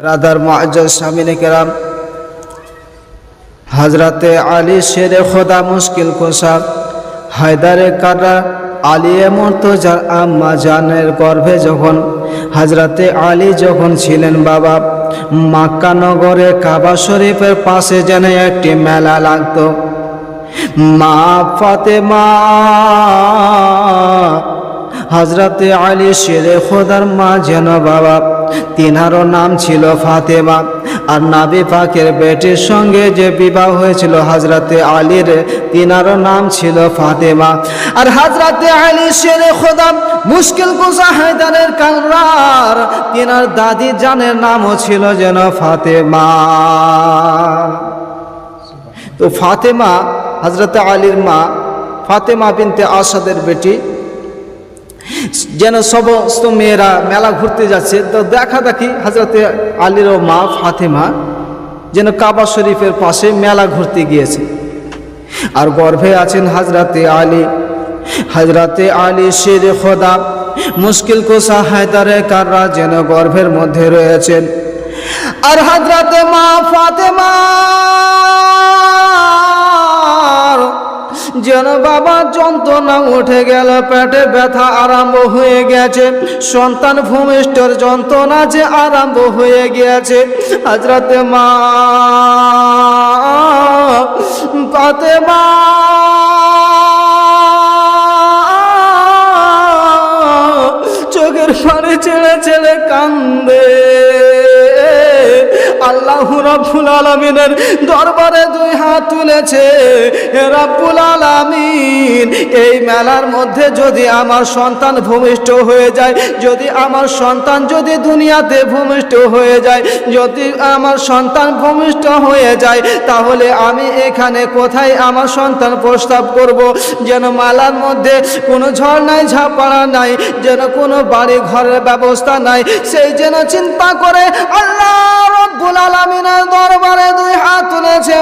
Rather মুআজ্জাজ সামিনে কেরাম, হজরতে আলী শেরে খোদা মুশকিল কোষা, হায়দারে কাটা আলী মর্তজার আম্মা জানের গর্ভে যখন, হাজরাতে আলী যখন ছিলেন বাবা, মাক্কা নগরে কাবা শরীফের পাশে যেন একটি মেলা লাগতো। মা ফাতে মা হাজরাতে আলী শেরে খোদার মা যেন বাবা তিনারও নাম ছিল ফাতেমা। আর নাবি পাকের বেটির সঙ্গে যে বিবাহ হয়েছিল হজরতে আলীর, তিনারও নাম ছিল ফাতেমা। আর হজরতে আলী শেরে খোদা মুশকিল কুসা হায়দারের কাংরার তিনার দাদি জানের নামও ছিল যেন ফাতেমা। তো ফাতেমা হজরত আলীর মা ফাতেমা বিনতে আসাদের বেটি যেন সমস্ত মেয়েরা মেলা ঘুরতে যাচ্ছে। তো দেখা দেখি হজরতে আলীর মা ফাতেমা যেন কাবা শরীফের পাশে মেলা ঘুরতে গিয়েছে। আর গর্ভে আছেন হাজরাতে আলী। হাজরাতে আলী শের খোদা, মুশকিল কোসা হায়দারে কাররা যেন গর্ভের মধ্যে রয়েছেন। আর হাজরাতে মা ফাতেমা যেন বাবা যন্ত্রণা উঠে গেল, পেটে ব্যথা আরম্ভ হয়ে গেছে। সন্তান ভূমিষ্ঠর যন্ত্রণা যে আরম্ভ হয়ে গিয়েছে হাজরাতে মা পাতে মা চোখের পানি ছেড়ে ছেড়ে কান্দে। আল্লাহ রাব্বুল আলামিনের দরবারে দুই হাত তুলেছে। হে রাব্বুল এই মেলার মধ্যে যদি আমার সন্তান ভূমিষ্ঠ হয়ে যায়, যদি আমার সন্তান যদি দুনিয়াতে ভূমিষ্ঠ হয়ে যায়, যদি আমার সন্তান ভূমিষ্ঠ হয়ে যায়, তাহলে আমি এখানে কোথায় আমার সন্তান প্রস্তাব করব? যেন মালার মধ্যে কোনো ঝড় নাই, ঝাপড়া নাই, যেন কোনো বাড়ি ঘরের ব্যবস্থা নাই, সেই যেন চিন্তা করে আল্লাহ রব্বুল আলামিনের দরবারে দুই হাত তুলেছে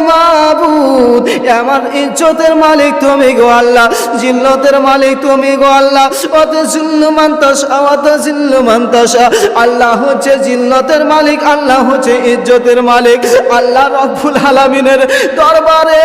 আমার ইজ্জতের মালিক তুমি গো আল্লাহ, জিল্লতের মালিক তুমি গো আল্লাহ। অত জিল্লু মান্তাসা অত জিল্লু মান্তাসা আল্লাহ হচ্ছে জিল্লতের মালিক, আল্লাহ হচ্ছে ইজ্জতের মালিক। আল্লাহ রব্বুল আলামিনের দরবারে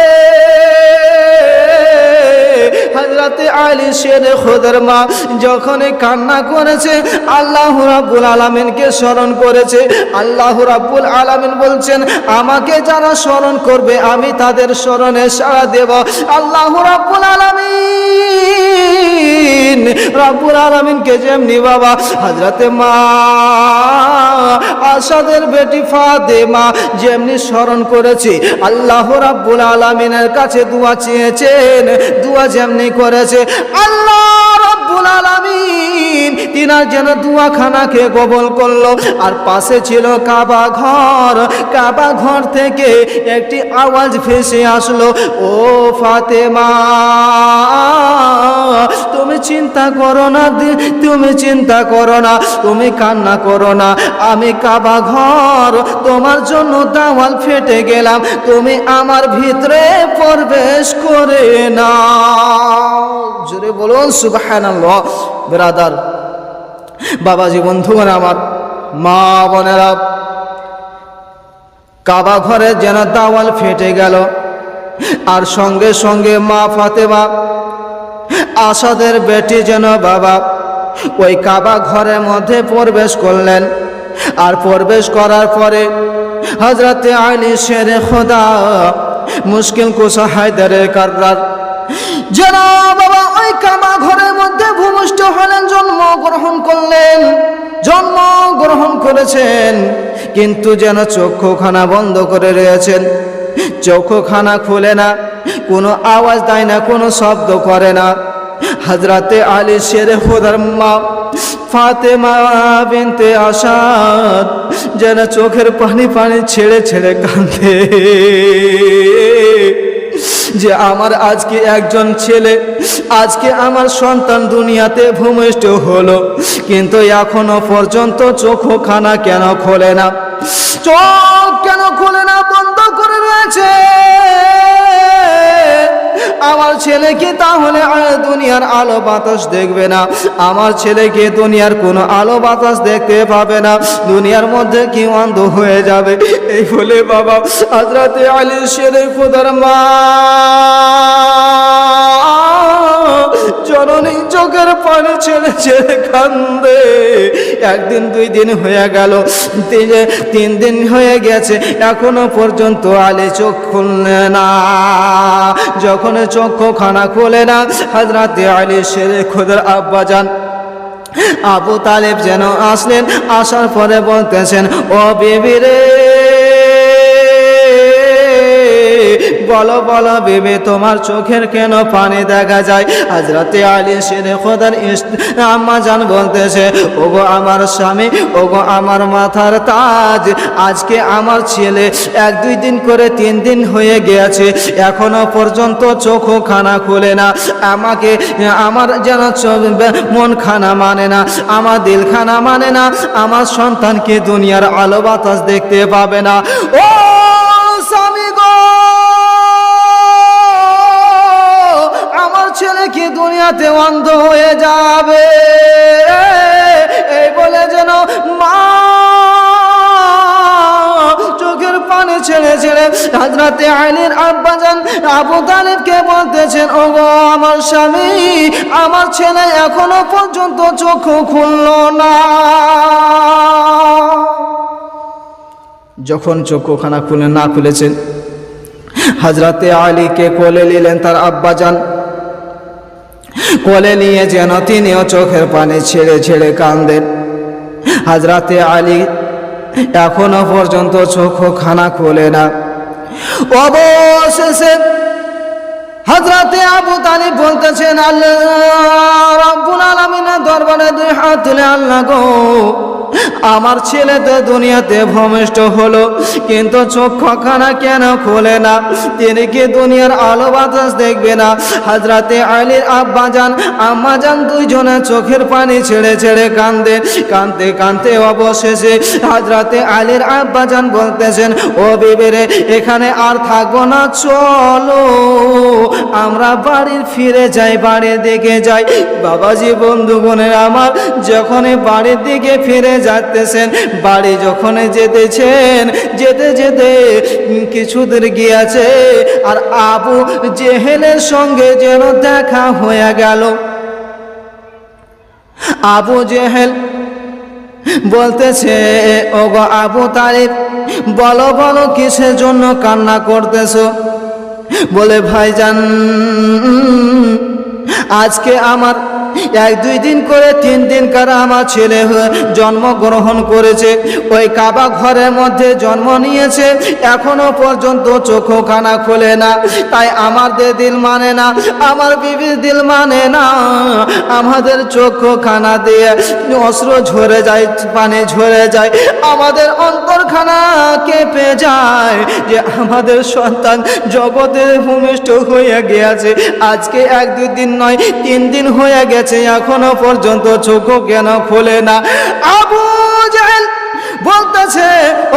হজরতে আলী শের খোদার মা যখন কান্না করেছে, আল্লাহ রাব্বুল আলামিনকে স্মরণ করেছে। আল্লাহ রাব্বুল আলামিন বলছেন, আমাকে যারা স্মরণ করবে, আমি তাদের স্মরণে সাড়া দেব। আল্লাহ রাব্বুল আলামিন, রাব্বুল আলামিনকে যেমনি বাবা হজরতে মা আসাদের বেটি ফাতেমা যেমনি স্মরণ করেছে, আল্লাহ রাব্বুল আলামিনের কাছে দোয়া চেয়েছেন, দোয়া যেমনি করেছে। আল্লাহ তিনার যেন দুয়াখানাকে কবল করল। আর পাশে ছিল কাবা ঘর। কাবা ঘর থেকে একটি আওয়াজ ভেসে আসলো, ও ফাতেমা, তুমি চিন্তা করো না তুমি চিন্তা করো না, তুমি কান্না করো না। আমি কাবা ঘর, তোমার জন্য দাওয়াল ফেটে গেলাম। তুমি আমার ভিতরে প্রবেশ করে না জোরে বলুন, সুবহানাল্লাহ। ব্রাদার, বাবাজি, বন্ধুগণ আমার, মা বোনেরা, কাবা ঘরে যেন দাওয়াল ফেটে গেল। আর সঙ্গে সঙ্গে মা ফাতেমা, আসাদের বেটি যেন বাবা, ওই কাবা ঘরের মধ্যে প্রবেশ করলেন। আর প্রবেশ করার পরে হজরতে আলী শেরে খোদা, মুশকিল কুসা হায়দারের কার্রার যেন বাবা ওই কাবা ঘরের মধ্যে ভূমিষ্ঠ হলেন, জন্ম গ্রহণ করলেন, জন্ম গ্রহণ করেছেন, কিন্তু যেন চক্ষুখানা বন্ধ করে রয়েছেন। চক্ষুখানা খুলে না, কোনো আওয়াজ দেয় না, কোনো শব্দ করে না। হজরতে আলী শেরে খোদার মা ফাতেমা বিনতে আসাদ যেন চোখের পানি পানি ছেড়ে ছেড়ে কাঁদে। যে আমার আজকে একজন ছেলে, আজকে আমার সন্তান দুনিয়াতে ভূমিষ্ঠ হলো, কিন্তু এখনও পর্যন্ত চোখখানা কেন খোলে না? চোখ কেন খোলে না? বন্ধ করে রয়েছে। আমার ছেলেকে তাহলে দুনিয়ার আলো বাতাস দেখবে না। আমার ছেলেকে দুনিয়ার কোনো আলো বাতাস দেখতে পাবে না। দুনিয়ার মধ্যে কি অন্ধ হয়ে যাবে। এই বলে বাবা আজরাতে আলী শেরে খুদার মা জননী চোখের পানি ছেড়ে ছেড়ে কান্দে। একদিন, দুই দিন হয়ে গেল, তিন দিন হয়ে গেছে, এখনও পর্যন্ত আলে চোখ খুললে না। যখন চক্ষু খানা খোলে না হাজরাতে আলী শেরে খোদার আব্বা যান। আবু তালেব যেন আসলেন, আসার পরে বলতেছেন, ও বেবি রে বলো বলো, বেবে, তোমার চোখের কেন পানি দেখা যায়? হাজরাতে আলী সেরে খোদার আম্মা জান বলতেছে, ওগো আমার স্বামী, ওগো আমার মাথার তাজ, আজকে আমার ছেলে এক দুই দিন করে তিন দিন হয়ে গিয়েছে এখনও পর্যন্ত চোখও খানা খুলে না, আমাকে, আমার যেন মন খানা মানে না, আমার দিল খানা মানে না, আমার সন্তানকে দুনিয়ার আলো বাতাস দেখতে পাবে না। ও কি দুনিয়াতে অন্ধ হয়ে যাবে? এই বলে যেন মা চোখের পানি ছেড়ে ছেড়ে হাজরাতে আইনের আব্বাজান আবু তালিবকে বলতেছেন ও গো আমার স্বামী, আমার ছেলে এখনও পর্যন্ত চোখ খুলল না। যখন চক্ষুখানা খুলে না খুলেছেন, হাজরাতে আলীকে কোলে নিলেন তার আব্বাজান। কোলে নিয়ে যেন তিনিও চোখের পানি ছেড়ে ছেড়ে কান্দেন। হাজরাতে আলী এখনও পর্যন্ত চোখ খানা খোলে না। অবশেষে হজরতে আবু তালিব বলতেছেন, আল্লাহ রাব্বুল দরবারে দুই হাত তুলে আল্লাহ গো, আমার ছেলে তো দুনিয়াতে ভূমিষ্ঠ হলো, কিন্তু চক্ষখানা কেন খোলে না? তিনি কি দুনিয়ার আলো বাতাস দেখবে না? হাজরাতে আলীর আম্মা যান দুইজনে চোখের পানি ছেড়ে ছেড়ে কান্দে কানতে কানতে অবশেষে হাজরাতে আলীর আব্বা যান বলতেছেন, ও বিবেরে, এখানে আর থাকব না, চলো। আমরা বাড়ির ফিরে যাই, বাড়ির দিকে যাই। বাবাজি, বন্ধু বোনের আমার যখন বাড়ির দিকে ফিরে যাচ্তেছেন বাড়ি যখন যেতেছেন, যেতে যেতে কিছু দূর গিয়েছে, আর আবু জেহেলের সঙ্গে যেন দেখা হয়ে গেল। আবু জেহেল বলতেছে, ওগো আবু তারিফ বলো বলো, কিসের জন্য কান্না করতেছো? বলে ভাইজান আজকে আমার এক দুই দিন করে তিন দিন কারা আমার ছেলে হয়ে জন্মগ্রহণ করেছে। ওই কাবা ঘরের মধ্যে জন্ম নিয়েছে। এখনও পর্যন্ত চোখো খানা খোলে না। তাই আমার দে দিল মানে না, আমার বিবির দিল মানে না। আমাদের চোখো খানা দিয়ে অস্ত্র ঝরে যায়, পানি ঝরে যায়। আমাদের অন্তরখানা কেঁপে যায় যে আমাদের সন্তান জগতে ভূমিষ্ঠ হয়ে গিয়েছে। আজকে এক দুই দিন নয়, তিন দিন হয়ে গেছে, এখনও পর্যন্ত চোখও কেন খোলে না। আবু জাহেল বলতেছে,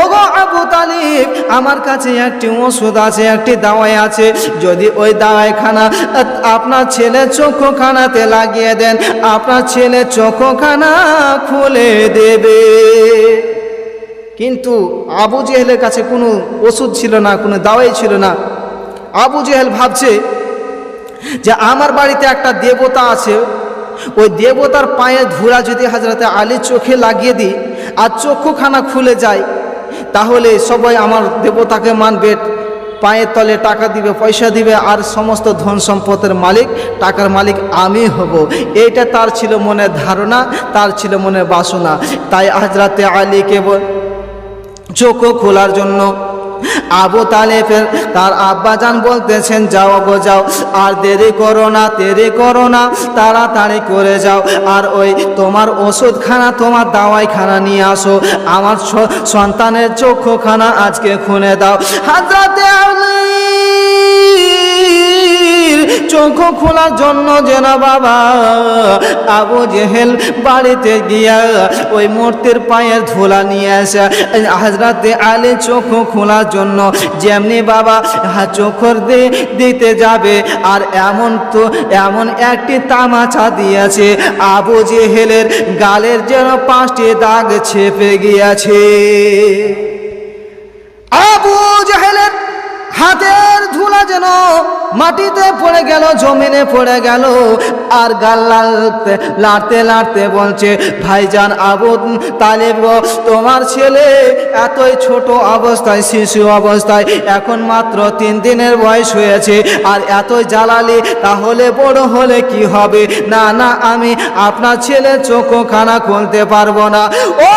ওগো আবু তালিব, আমার কাছে একটি ওষুধ আছে, একটি দাওয়াই আছে। যদি ওই দাওয়াইখানা আপনার ছেলে চক্ষুখানাতে লাগিয়ে দেন, আপনার ছেলে চক্ষুখানা খুলে দেবে। কিন্তু আবু জেহেলের কাছে কোনো ওষুধ ছিল না, কোনো দাওয়াই ছিল না। আবু জেহেল ভাবছে যে আমার বাড়িতে একটা দেবতা আছে, ওই দেবতার পায়ে ধুরা যদি হাজরাতে আলীর চোখে লাগিয়ে দিই আর চক্ষুখানা খুলে যায় তাহলে সবাই আমার দেবতাকে মানবে, পায়ের তলে টাকা দিবে, পয়সা দিবে, আর সমস্ত ধন সম্পদের মালিক, টাকার মালিক আমি হব। এইটা তার ছিল মনের ধারণা, তার ছিল মনের বাসনা। তাই হাজরাতে আলীকে চোখও খোলার জন্য আবু তালেফের তার আব্বাজান বলতেছেন, যাও গো, যাও, আর দেরি করো না, দেরি করো না, তাড়াতাড়ি করে যাও, আর ওই তোমার ওষুধখানা, তোমার দাওয়াইখানা নিয়ে আসো, আমার সন্তানের চক্ষুখানা আজকে খুনে দাও। হাজরাতে আলীর চোখ খোলার জন্য যেন বাবা, আবু জেহেল বাড়িতে গিয়া ওই মূর্তির পায়ের ধুলা নিয়ে আসা। হাজরাতে আলী চোখ খোলার জন্য যেমনি বাবা চোখর দিয়ে দিতে যাবে, আর এমন তো, এমন একটি তামাচা দিয়েছে, আবু জেহেলের গালের যেন পাঁচটি দাগ ছেপে গিয়েছে। আবু জাহেলের হাতের ধুলা যেন মাটিতে পড়ে গেল, জমিনে পড়ে গেল। আর গাল লাড়তে লাড়তে লাড়তে বলছে, ভাইজান আবু তালেব তোমার ছেলে এতই ছোট অবস্থায়, শিশু অবস্থায়, এখন মাত্র তিন দিনের বয়স হয়েছে। আর এতই জ্বালালি তাহলে বড় হলে কি হবে? না না, আমি আপনার ছেলে চোখও খানা খুলতে পারব না। ও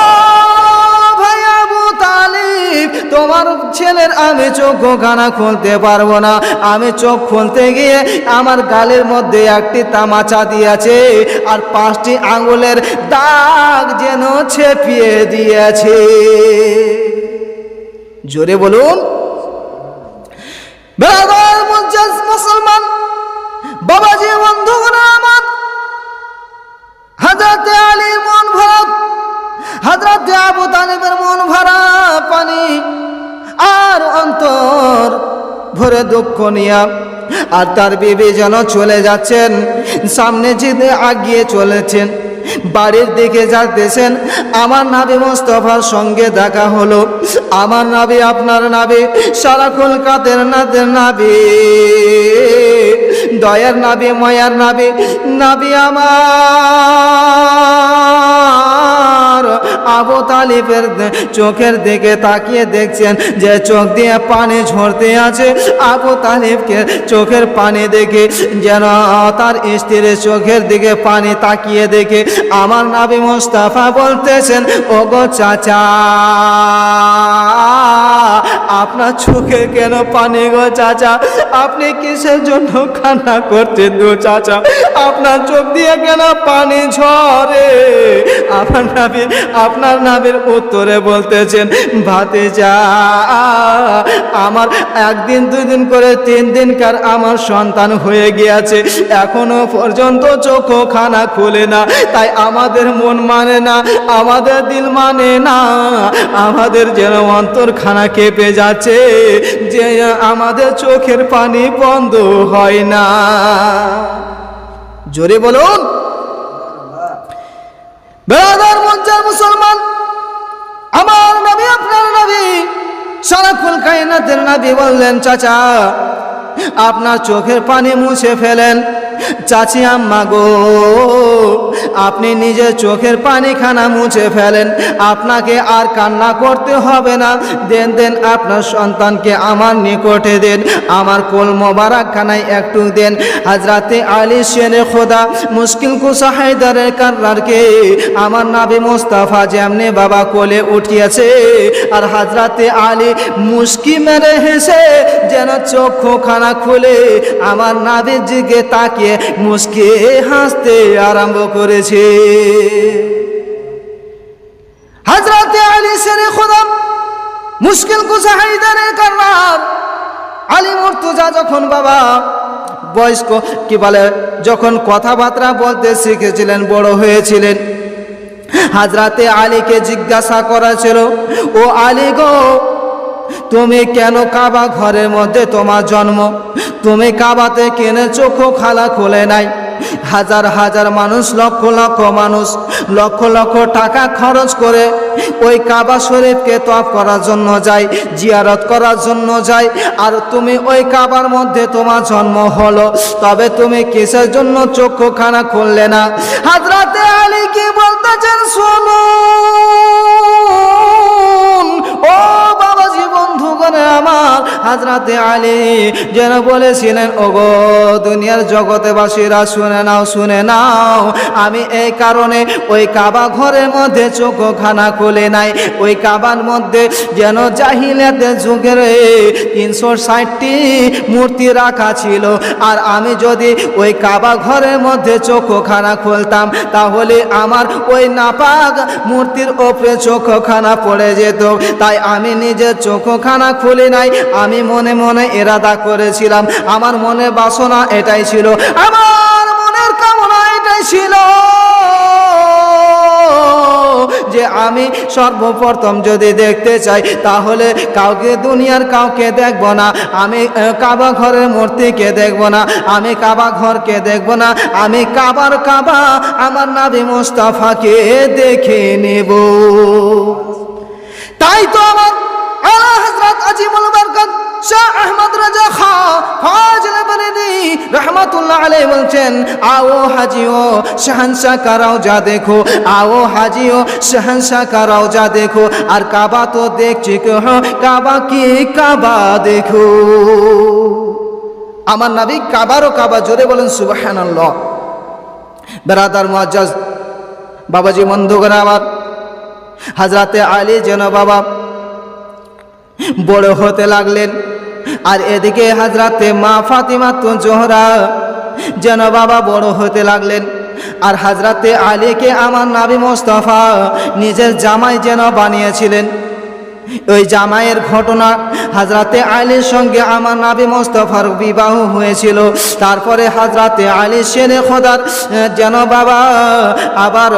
তোমার ছেলের আমি চোখ খানা খুলতে পারব না। আমি চোখ খুলতে গিয়ে আমার গালের মধ্যে একটি তামাচা দিয়েছে আর পাঁচটি আঙুলের দাগ যেন ছেপিয়ে দিয়েছে। জোরে বলুন। মুসলমান, বাবাজি বন্ধুগণ আমার হাজরতে আলীর মন ভরা হাজরতে আবু ভরে দুঃখ নিয়া। আর তার বিবি যেন চলে যাচ্ছেন, সামনে যেতে আগিয়ে চলেছেন। বাড়ির দিকে যাচ্ছেন আমার নাবি মোস্তফার সঙ্গে দেখা হলো। আমার নাবি, আপনার নাবি, সারাক্ষণ কাদের নাদের নাবি। দয়ার নাবি, ময়ার নাবি নাবি আমার। আবু তালিবের চোখের দিকে তাকিয়ে দেখছেন যে চোখ দিয়ে পানি ঝরতে আছে। আবু তালিবকে চোখের পানি দেখে যেন তার স্ত্রীর চোখের দিকে পানি তাকিয়ে দেখে আমার নাবি মোস্তাফা বলতেছেন, ওগো চাচা। আপনার চোখে কেন পানি গো চাচা? আপনি কিসের জন্য কান্না করছেন গো চাচা? আপনার চোখ দিয়ে কেন পানি ঝরে? আপনার নাবি আপনার নাবির উত্তরে বলতেছেন ভাতে যা আমার একদিন দুই দিন করে তিন দিনকার আমার সন্তান হয়ে গিয়েছে। এখনও পর্যন্ত চোখ খানা খুলে না, তাই আমাদের মন মানে না, আমাদের দিল মানে না, আমাদের যেন অন্তর খানা কেঁপে যাচ্ছে যে আমাদের চোখের পানি বন্ধ হয় না। জোরে বলুন। বেড়াদার মঞ্চার মুসলমান, আমার নবী, আপনার নবী সারাক্ষণ কায়নাতের নবী বললেন, চাচা, আপনার চোখের পানি মুছে ফেলেন। চাচি আম্মা গো, আপনি নিজের চোখের পানি খানা মুছে ফেলেন। আপনাকে আর কান্না করতে হবে না। দেন দেন আপনার সন্তানকে আমার নিকটে দেন। আমার কোল মোবারক খানায় একটু দেন। হাজরাতে আলী সেনে খোদা, মুশকিল কুসা হায়দারের কান্নারকে আমার নাবি মোস্তাফা যেমনি বাবা কোলে উঠিয়েছে। আর হাজরাতে আলী মুস্কি মেরে হেসে, যেন চক্ষু খানা খুলে আমার নাবির দিকে তাকিয়ে মুস্কি হাসতে আরম্ভ করেছে। হাজরাতে আলী সেরে খোদা, মুশকিল কুসা হায়দারের কান্নার আলী মুর্তুজা যখন বাবা, বয়স্ক, কি বলে, যখন কথাবার্তা বলতে শিখেছিলেন, বড় হয়েছিলেন হাজরাতে আলীকে জিজ্ঞাসা করা ছিল, ও আলী গো, তুমি কেন কাবা ঘরের মধ্যে তোমার জন্ম? তুমি কাবাতে কেনে চোখ খালা খোলে নাই। হাজার হাজার মানুষ, লক্ষ লক্ষ মানুষ, লক্ষ লক্ষ টাকা খরচ করে ওই কাবা শরীফকে তফ করার জন্য যায়, জিয়ারত করার জন্য যায়। আর তুমি ওই কাবার মধ্যে তোমার জন্ম হলো, তবে তুমি কিসের জন্য চক্ষু খানা খুললে না? হাজরাতে আলী কি বলতেছেন শুনুন হাজরাতে আলী যেন বলেছিলেন, ওগো, দুনিয়ার জগতেবাসীরা শুনে নাও শুনে নাও, আমি এই কারণে ওই কাবা ঘরের মধ্যে চোখ খানা খুলে নাই। ওই কাবার মধ্যে যেন জাহিলাতে যুগের তিনশো ষাটটি মূর্তি রাখা ছিল। আর আমি যদি ওই কাবা ঘরের মধ্যে চোখ খানা খুলতাম, তাহলে আমার ওই নাপাক মূর্তির ওপরে চোখ খানা পড়ে যেত। তাই আমি নিজের চোখ খানা খুলি নাই, আমি মনে মনে এরাদা করেছিলাম। আমার মনে বাসনা এটাই ছিল। আমার মনের কামনা এটাই ছিল যে আমি সর্বপ্রথম যদি দেখতে চাই, তাহলে কাউকে দুনিয়ার কাউকে দেখব না। আমি কাবা ঘরের মূর্তিকে দেখব না। আমি কাবা ঘরকে দেখব না। আমি কাবার কাবা আমার নাবি মোস্তাফাকে দেখে নেব। তাই তো আমার আলা হযরত আজিমুল বরকত শাহ আহমদ রাজা খা ফাজল বনেদি রহমাতুল্লাহ আলাইহি বলছেন, আও হাজিও শাহনশাহ का রওজা দেখো, আও হাজিও শাহনশাহ का রওজা দেখো, আর কাবা তো দেখছি কহ, কাবা কি কাবা দেখো? আমার নবী কাবারও কাবা জোরে বলেন, সুবহানাল্লাহ। বেরাদার মুআজ্জাজ বাবাজি বন্ধুগণ আমার, হাজরাতে আলী যেন বাবা বড় হতে লাগলেন আর এদিকে হাজরাতে মা ফাতিমা জোহরা। যেন বাবা বড় হতে লাগলেন। আর হাজরাতে আলীকে আমার নাবি মোস্তফা নিজের জামাই যেন বানিয়েছিলেন। ওই জামাইয়ের ঘটনা হাজরাতে আলীর সঙ্গে আমার নাবি মোস্তফার বিবাহ হয়েছিল। তারপরে হাজরাতে আলী শেরে খোদার যেন বাবা আবার